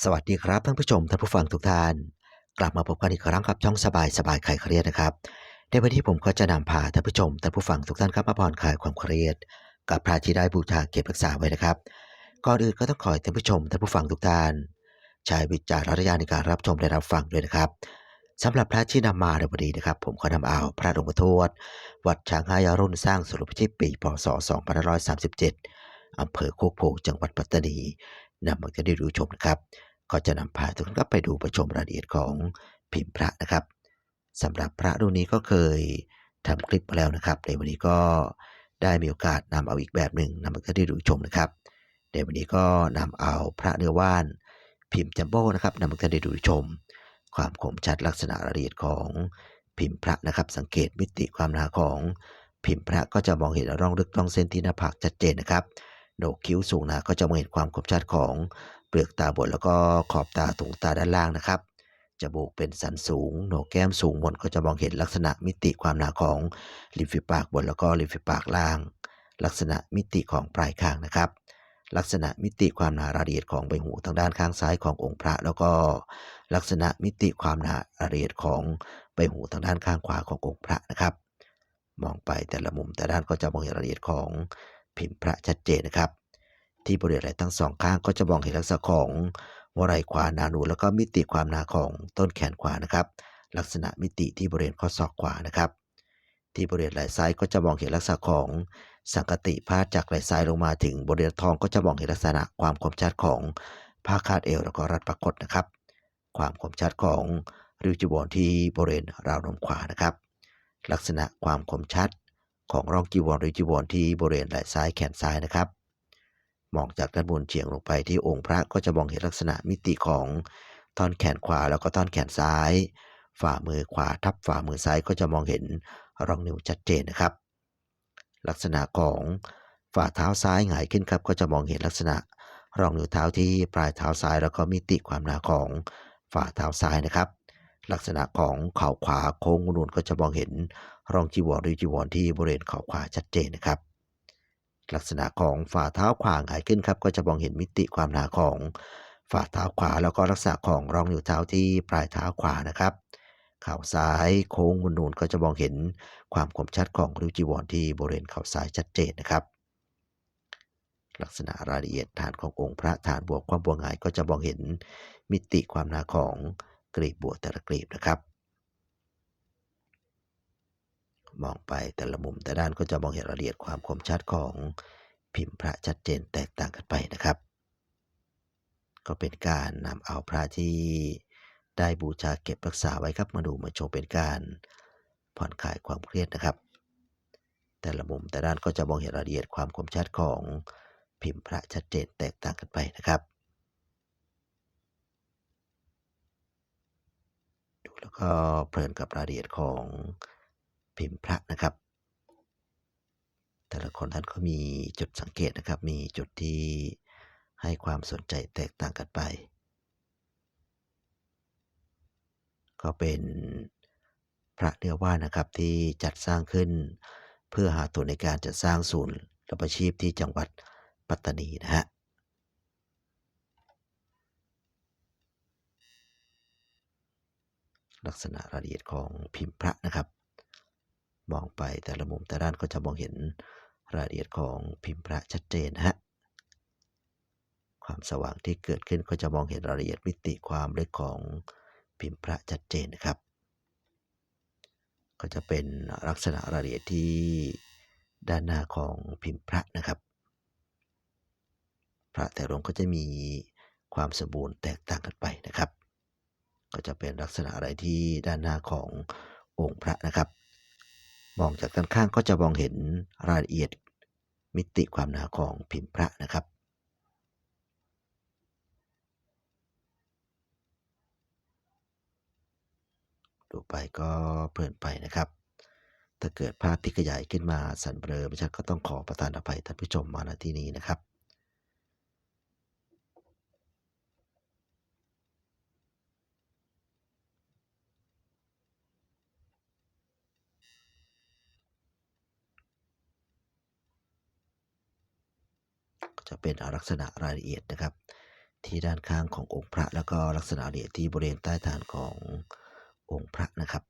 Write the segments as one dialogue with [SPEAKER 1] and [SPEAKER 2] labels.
[SPEAKER 1] สวัสดีครับท่านผู้ชมท่านผู้ฟังทุกท่าน กลับมาพบกันอีกครั้งกับช่องสบายสบายคลายเครียดนะครับในวันนี้ผมก็จะนำพาท่านผู้ชมท่านผู้ฟังทุกท่านครับมาผ่อนคลายความเครียด กับพระที่ได้บูชาเก็บรักษาไว้นะครับก่อนอื่นก็ต้องขอให้ท่านผู้ชมท่านผู้ฟังทุกท่านใช้วิจารณญาณในการรับชมและรับฟังด้วยนะครับสำหรับพระที่นำมาในวันนี้นะครับ ผมก็นำเอาพระหลวงพ่อทวด วัดช้างหายารุ่นสร้างสุรพิชิตปีพศ 2537อำเภอโคกโพจังหวัดปัตตานี นำมาจะได้ดูชมนะครับ ก็จะนำพาทุกท่านก็ไปดูประชมรายละเอียดของพิมพ์พระนะครับสำหรับพระรุ่นนี้ก็เคยทำคลิปมาแล้วนะครับ ในวันนี้ก็ได้มีโอกาสนำเอาอีกแบบหนึ่งนำมาจะได้ดูชมนะครับในวันนี้ก็นำเอาพระเนื้อว่าน พิมพ์จัมโบ้นะครับนำมาจะได้ดูชม ความคมชัดลักษณะรายละเอียดของพิมพ์พระนะครับ สังเกตมิติความหนาของพิมพ์พระก็จะมองเห็นร่องลึกร่องเส้นที่หน้าผากชัดเจนนะครับ โหนกคิ้วสูงนาก็จะมองเห็นความคมชัดของเปลือกตาบนแล้วก็ขอบตาตรงตาด้านล่างนะครับจมูกเป็นสันสูงโหนกแก้มสูงบนก็จะมองเห็นลักษณะมิติความหนาของริมฝีปากบนแล้วก็ริมฝีปากล่าง ลักษณะมิติของปลายคางนะครับ ลักษณะมิติความหนารายละเอียดของใบหูทางด้านข้างซ้ายขององค์พระ แล้วก็ลักษณะมิติความหนารายละเอียดของใบหูทางด้านข้างขวาขององค์พระนะครับ มองไปแต่ละมุมแต่ด้านก็จะมองเห็นรายละเอียดของ พิมพ์พระชัดเจนนะครับ ที่บริเวณไหล่ทั้งสองข้างก็จะมองเห็นลักษณะของวไหล่ขวาหนาหนูแล้วก็มิติความหนาของต้นแขนขวานะครับ ลักษณะมิติที่บริเวณข้อศอกขวานะครับ ที่บริเวณไหล่ซ้ายก็จะมองเห็นลักษณะของสังกติพาดจากไหล่ซ้ายลงมาถึงบริเวณท้องก็จะมองเห็นลักษณะความคมชัดของผ้าคาดเอวแล้วก็รัดประกฏนะครับ ความคมชัดของริ้วจีวรที่บริเวณราวนมขวานะครับ ลักษณะความคมชัด ของร่องจีวรหรือจีวรที่บริเวณไหล่ซ้ายแขนซ้ายนะครับ มองจากด้านบนเฉียงลงไปที่องค์พระก็จะมองเห็นลักษณะมิติของท่อนแขนขวาแล้วก็ท่อนแขนซ้าย ฝ่ามือขวาทับฝ่ามือซ้ายก็จะมองเห็นร่องนิ้วชัดเจนนะครับ ลักษณะของฝ่าเท้าซ้ายหงายขึ้นครับ ก็จะมองเห็นลักษณะร่องนิ้วเท้าที่ปลายเท้าซ้าย แล้วก็มิติความหนาของฝ่าเท้าซ้ายนะครับ ลักษณะของเข่าขวาโค้งนูนก็จะมองเห็นรองจีวรหรือจีวรที่บริเวณข่าขวาชัดเจนนะครับ ลักษณะของฝ่าเท้าขวาหงายขึ้นครับ ก็จะมองเห็นมิติความหนาของฝ่าเท้าขวาแล้วก็ลักษณะของรองนิ้วเท้าที่ปลายเท้าขวานะครับเข่าซ้ายโค้งนูนก็จะมองเห็นความคมชัดของริ้วจีวรที่บริเวณเข่าซ้ายชัดเจนนะครับ ลักษณะรายละเอียดฐานขององค์พระฐานบวกความบวงหงายก็จะมองเห็นมิติความหนาของกรีบบวกแต่ละกรีบนะครับ มองไปแต่ละมุมแต่ด้านก็จะมองเห็นรายละเอียดความคมชัดของพิมพ์พระชัดเจนแตกต่างกันไปนะครับ ก็เป็นการนำเอาพระที่ได้บูชาเก็บรักษาไว้ครับมาดูมาโชว์เป็นการผ่อนคลายความเครียดนะครับ แต่ละมุมแต่ด้านก็จะมองเห็นรายละเอียดความคมชัดของพิมพ์พระชัดเจนแตกต่างกันไปนะครับ ดูแล้วก็เพลินกับรายละเอียดของ พิมพ์พระนะครับ แต่ละคนท่านก็มีจุดสังเกตนะครับ มีจุดที่ให้ความสนใจแตกต่างกันไป ก็เป็นพระเนื้อว่านนะครับที่จัดสร้างขึ้น เพื่อหาทุนในการจัดสร้างศูนย์รับอาชีพที่จังหวัดปัตตานีนะฮะลักษณะรายละเอียดของพิมพ์พระนะครับ มองไปแต่ละมุมแต่ด้านก็จะมองเห็นรายละเอียดของพิมพ์พระชัดเจนฮะความสว่างที่เกิดขึ้นก็จะมองเห็นรายละเอียดมิติความเล็กของพิมพ์พระชัดเจนนะครับ ก็จะเป็นลักษณะรายละเอียดที่ด้านหน้าของพิมพ์พระนะครับ พระแต่ละองค์ก็จะมีความสมบูรณ์แตกต่างกันไปนะครับ ก็จะเป็นลักษณะอะไรที่ด้านหน้าขององค์พระนะครับ มองจากด้านข้างก็จะมองเห็นรายละเอียดมิติความหนาของพิมพ์พระนะครับ ดูไปก็เพลินไปนะครับ ถ้าเกิดภาพที่ขยายขึ้นมาสั่นเบลอไม่ชัดก็ต้องขอประทานอภัยท่านผู้ชมมาณที่นี้นะครับ จะเป็นลักษณะรายละเอียดนะครับ ที่ด้านข้างขององค์พระแล้วก็ลักษณะละเอียดที่บริเวณใต้ฐานขององค์พระนะครับ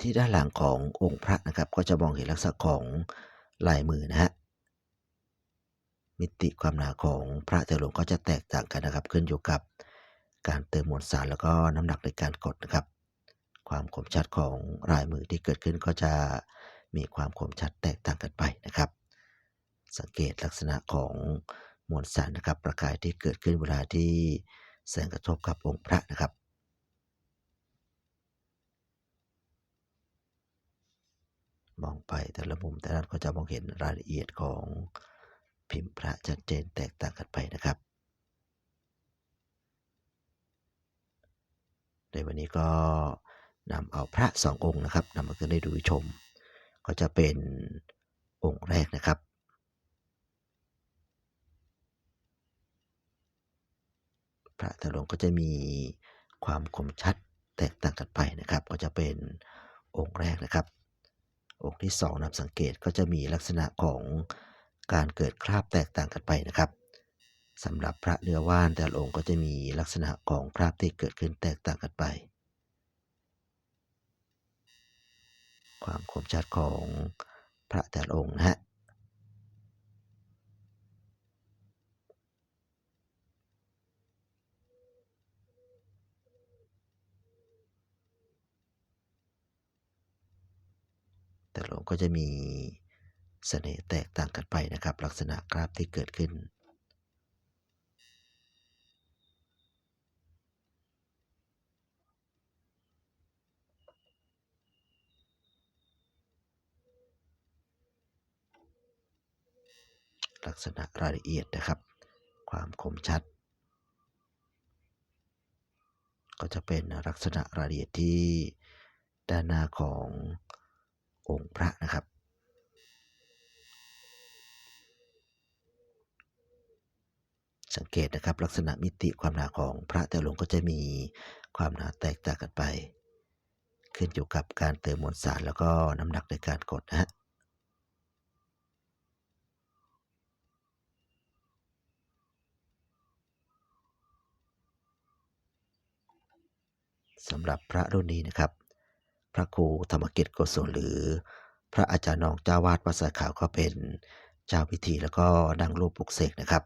[SPEAKER 1] ที่ด้านหลังขององค์พระนะครับ ก็จะมองเห็นลักษณะของลายมือนะฮะมิติความหนาของพระแต่ละองก็จะแตกต่างกันนะครับ ขึ้นอยู่กับการเติมมวลสารแล้วก็น้ำหนักในการกดนะครับ ความคมชัดของลายมือที่เกิดขึ้นก็จะมีความคมชัดแตกต่างกันไปนะครับ สังเกตลักษณะของมวลสารนะครับ ประกายที่เกิดขึ้นเวลาที่แสงกระทบกับองค์พระนะครับ มองไปแต่ละมุมแต่ละก็จะมองเห็นรายละเอียดของพิมพ์พระชัดเจนแตกต่างกันไปนะครับ ในวันนี้ก็นำเอาพระสององค์นะครับนำมาขึ้นให้ดูชม ก็จะเป็นองค์แรกนะครับ พระต่ลงก็จะมีความคมชัดแตกต่างกันไปนะครับ ก็จะเป็นองค์แรกนะครับ องค์ที่สองนำสังเกตก็จะมีลักษณะของการเกิดคราบแตกต่างกันไปนะครับสำหรับพระเนื้อว่านแต่ละองค์ก็จะมีลักษณะของคราบที่เกิดขึ้นแตกต่างกันไป ความคมชัดของพระแต่ละองค์นะฮะ ลงก็จะมีเสน่ห์แตกต่างกันไปนะครับ ลักษณะคราบที่เกิดขึ้น ลักษณะรายละเอียดนะครับ ความคมชัด ก็จะเป็นลักษณะรายละเอียดที่ด้านหน้าของ องค์พระนะครับ สังเกตนะครับลักษณะมิติความหนาของพระแต่หละองก็จะมีความหนาแตกต่างกันไป ขึ้นอยู่กับการเติมมวลสารแล้วก็น้ำหนักในการกดนะฮะสำหรับพระรุ่นนี้นะครับ พระครูธรรมกิจโกศลหรือ พระอาจารย์นองเจ้าวาดวัดสายขาวก็เป็นเจ้าพิธีแล้วก็ดังรูปปลุกเสกนะครับ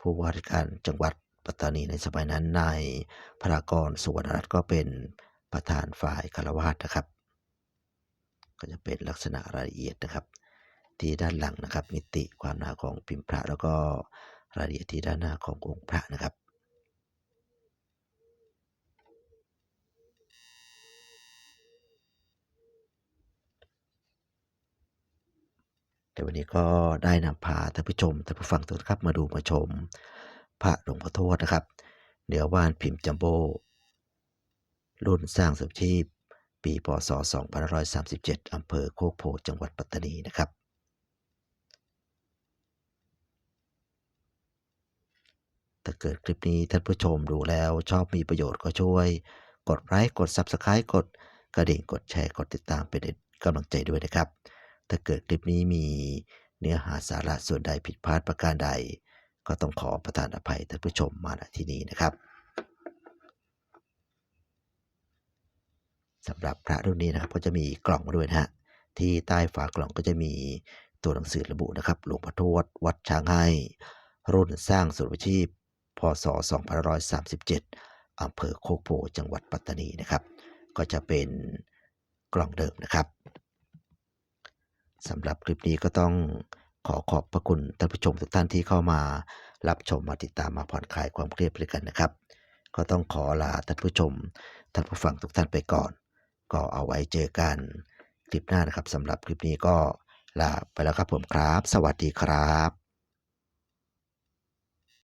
[SPEAKER 1] ผู้ว่าราชการจังหวัดปัตตานีในสมัยนั้นนายพระกรสุวรรณรัตน์ก็เป็นประธานฝ่ายคารวาสนะครับ ก็จะเป็นลักษณะรายละเอียดนะครับ ที่ด้านหลังนะครับ มิติความหนาของพิมพ์พระแล้วก็รายละเอียดที่ด้านหน้าขององค์พระนะครับ แต่วันนี้ก็ได้นำพาท่านผู้ชมท่านผู้ฟังทุกท่านครับมาดูมาชม พระหลวงพ่อโทษนะครับเดี๋ยวว่านพิมพ์จัมโบ้รุ่นสร้างสมชีพ ปีพศ 2537 อำเภอโคกโพจังหวัดปัตตานีนะครับถ้าเกิดคลิปนี้ท่านผู้ชมดูแล้วชอบมีประโยชน์ก็ช่วย กดไลค์กด Subscribe กดกระดิ่งกดแชร์กดติดตามเป็นกำลังใจด้วยนะครับ ถ้าเกิดคลิปนี้มีเนื้อหาสาระส่วนใดผิดพลาดประการใด ก็ต้องขอประทานอภัยท่านผู้ชมมาณที่นี้นะครับสำหรับพระรุ่นนี้นะครับก็จะมีกล่องมาด้วยนะฮะที่ใต้ฝากล่องก็จะมีตัวหนังสือระบุนะครับหลวงพ่อทวดวัดช้างให้รุ่นสร้างสุรชีพพศ2537อำเภอโคกโพจังหวัดปัตตานีนะครับ ก็จะเป็นกล่องเดิมนะครับ สำหรับคลิปนี้ก็ต้องขอขอบพระคุณท่านผู้ชมทุกท่านที่เข้ามารับชมมาติดตามมาผ่อนคลายความเครียดไปด้วยกันนะครับ ก็ต้องขอลาท่านผู้ชมท่านผู้ฟังทุกท่านไปก่อน ก็เอาไว้เจอกันคลิปหน้านะครับสำหรับคลิปนี้ก็ลาไปแล้วครับผมครับ สวัสดีครับ